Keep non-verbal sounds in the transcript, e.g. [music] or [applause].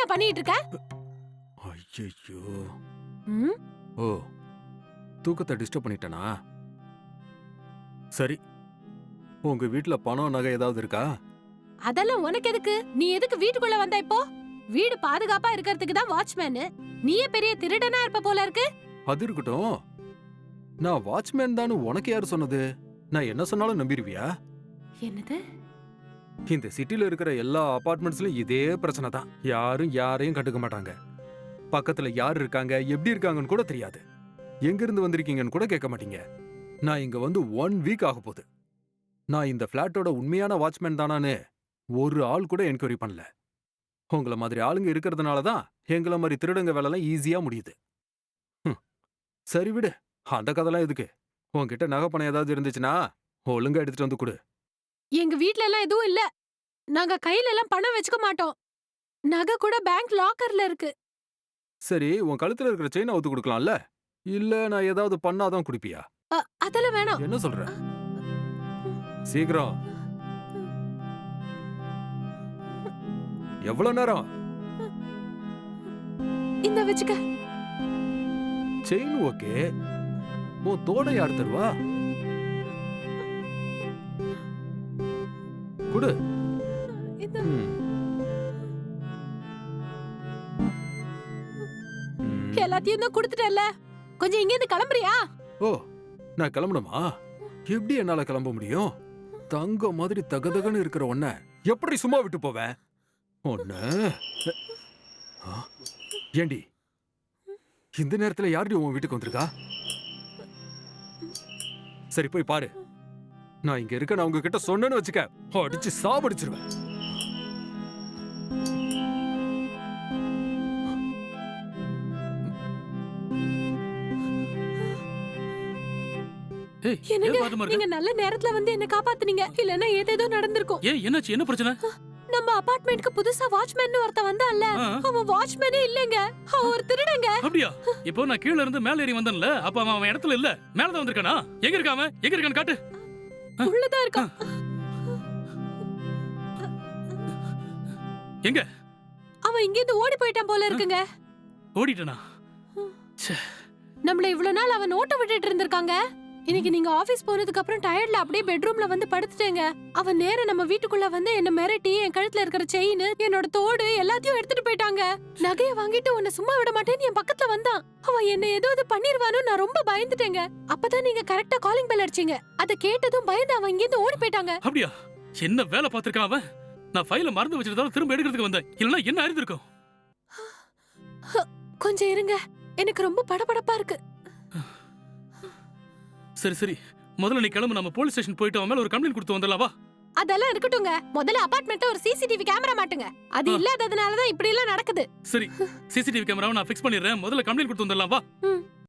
என்னையா பண்ணிட்டு இருக்க ஐயோ ம், ஓ தூக்கத்தை டிஸ்டர்ப் பண்ணிட்டேனா? சரி உங்க வீட்ல பணம் நகை ஏதாவது இருக்கா? அதெல்லாம் உனக்கு எதுக்கு? நீ எதுக்கு வீட்டுக்குள்ள வந்த இப்போ? வீடு பாதுகாப்பா இருக்கிறதுக்கு தான் வாட்ச்மேனு நீயே பெரிய திருடனா இருப்ப போல இருக்கு. அது இருக்கட்டும். நான் வாட்ச்மேன் தானு உனக்கு யார் சொன்னது? நான் என்ன சொன்னாலும் நம்பிடுவியா? என்னது? இந்த சிட்டில இருக்கிற எல்லா அபார்ட்மெண்ட்ஸ்லயும் இதே பிரச்சனை தான். யாரும் யாரையும் கண்டுக்க மாட்டாங்க. பக்கத்துல யார் இருக்காங்க எப்படி இருக்காங்கன்னு கூட தெரியாது. எங்க இருந்து வந்திருக்கீங்கன்னு கூட கேட்க மாட்டீங்க. நான் இங்க வந்து ஒன் வீக் ஆக போகுது. நான் இந்த பிளாட்டோட உண்மையான வாட்ச்மேன் தானான்னு ஒரு ஆள் கூட என்கொயரி பண்ணல. உங்கள மாதிரி ஆளுங்க இருக்கிறதுனால தான் எங்கள மாதிரி திருடங்க வேலைலாம் ஈஸியா முடியுது. சரி விடு. அந்த கதைலாம் எதுக்கு? உன்கிட்ட நகைப்பணம் ஏதாவது இருந்துச்சுன்னா ஒழுங்கா எடுத்துட்டு வந்து கொடு. எங்க வீட்ல எல்லாம் எதுவும் இல்ல. நாங்க கையில எல்லாம் பணம் வச்சுக்க மாட்டோம். நகை கூட பேங்க் லாக்கர்ல இருக்கு. சரி உன் கழுத்துல இருக்கிற செயின் அவுத்து கொடுக்கலாம்ல? இல்ல நான் ஏதாவது பண்ணாதான் குடிப்பியா? அ, அதெல்லாம் வேணாம். என்ன சொல்ற? சீக்கிரம். எவ்வளவு நேரம்? இந்த வச்சுக்க. Chain okay. உன் தோடை யார் தருவா குடு. எல்லாத்தையும் தான் கொடுத்துட்டல கொஞ்சம் இங்க இருந்து கிளம்புறியா? ஓ நான் கிளம்பணுமா? எப்படி என்னால கிளம்ப முடியும்? தங்க மாதிரி தகதகன்னு இருக்கிற உன்ன எப்படி சும்மா விட்டு போவேன்? ஆ, ஏண்டி? இந்த நேரத்துல யாருடி உன் வீட்டுக்கு வந்திருக்கா? சரி போய் பாரு. நான் இங்க இருக்க நான் உங்ககிட்ட சொன்னேன்னு வச்சுக்க அடிச்சு சாவடிச்சிருவேன். ஏய் என்னங்க? நீங்க நல்ல நேரத்துல வந்து என்ன காப்பாத்துனீங்க. இல்லன்னா ஏதேதோ நடந்திருக்கும். ஏன் என்னாச்சு? என்ன பிரச்சனை? நம்ம அபார்ட்மெண்ட்க்கு புதுசா வாட்ச்மேன் ஒருத்த வந்தான்ல. அவன் வாட்ச்மேனே இல்லங்க. அவன் ஒரு திருடங்க. அப்படியா? இப்போ நான் கீழ இருந்து மேல ஏறி வந்தேன்ல அப்ப அவன் அவன் இடத்துல இல்ல. மேல தான் வந்திருக்கானா? எங்க இருக்கான் அவன்? எங்க இருக்கான்னு காட்டு. உள்ளதான் இருக்கான் எங்க? அவன் இங்க இருந்து ஓடி போயிட்டான் போல இருக்குங்க. ஓடிட்டனா? நம்மள இவ்வளவு நாள் அவன் ஓட்ட விட்டுட்டு இருந்திருக்காங்க. இன்னைக்கு நீங்க ஆபீஸ் போனதுக்கு அப்புறம் டயர்ட்ல அப்படியே பெட்ரூம்ல வந்து படுத்துட்டேங்க. அவன் நேரா நம்ம வீட்டுக்குள்ள வந்து என்ன மிரட்டி என் கழுத்துல இருக்கிற செயின் என்னோட தோடு எல்லாத்தையும் எடுத்துட்டு போயிட்டாங்க. நகைய வாங்கிட்டு உன்னை சும்மா விட மாட்டேன்னு என் பக்கத்துல வந்தான். அவன் என்ன ஏதோ இது பண்ணிருவானு நான் ரொம்ப பயந்துட்டேங்க. அப்பதான் நீங்க கரெக்டா காலிங் பெல் அடிச்சீங்க. அத கேட்டதும் பயந்து அவன் இங்க இருந்து ஓடி போயிட்டாங்க. அப்படியா? என்ன வேலை பார்த்திருக்கான் அவன்? நான் ஃபைல மறந்து வச்சிருந்தாலும் திரும்ப எடுக்கிறதுக்கு வந்தேன். இல்லனா என்ன அறிந்திருக்கும் கொஞ்சம் இருங்க. எனக்கு ரொம்ப படபடப்பா இருக்கு. சரி சரி. முதல்ல நீ கிளம்பு நம்ம போலீஸ் ஸ்டேஷன் போயிட்டு அவன் மேல ஒரு கம்ப்ளைண்ட் கொடுத்து வந்துடலாம் வா அதெல்லாம் இருக்கட்டுங்க முதல்ல அபார்ட்மெண்ட்ல ஒரு சிசிடிவி கேமரா மாட்டுங்க. அது ஆ. இல்லாததுனால தான் இப்படி எல்லாம் நடக்குது. சரி. [laughs] சிசிடிவி கேமராவை நான் ஃபிக்ஸ் பண்ணிடுறேன். முதல்ல கம்ப்ளைண்ட் கொடுத்து வந்துடலாம் வா.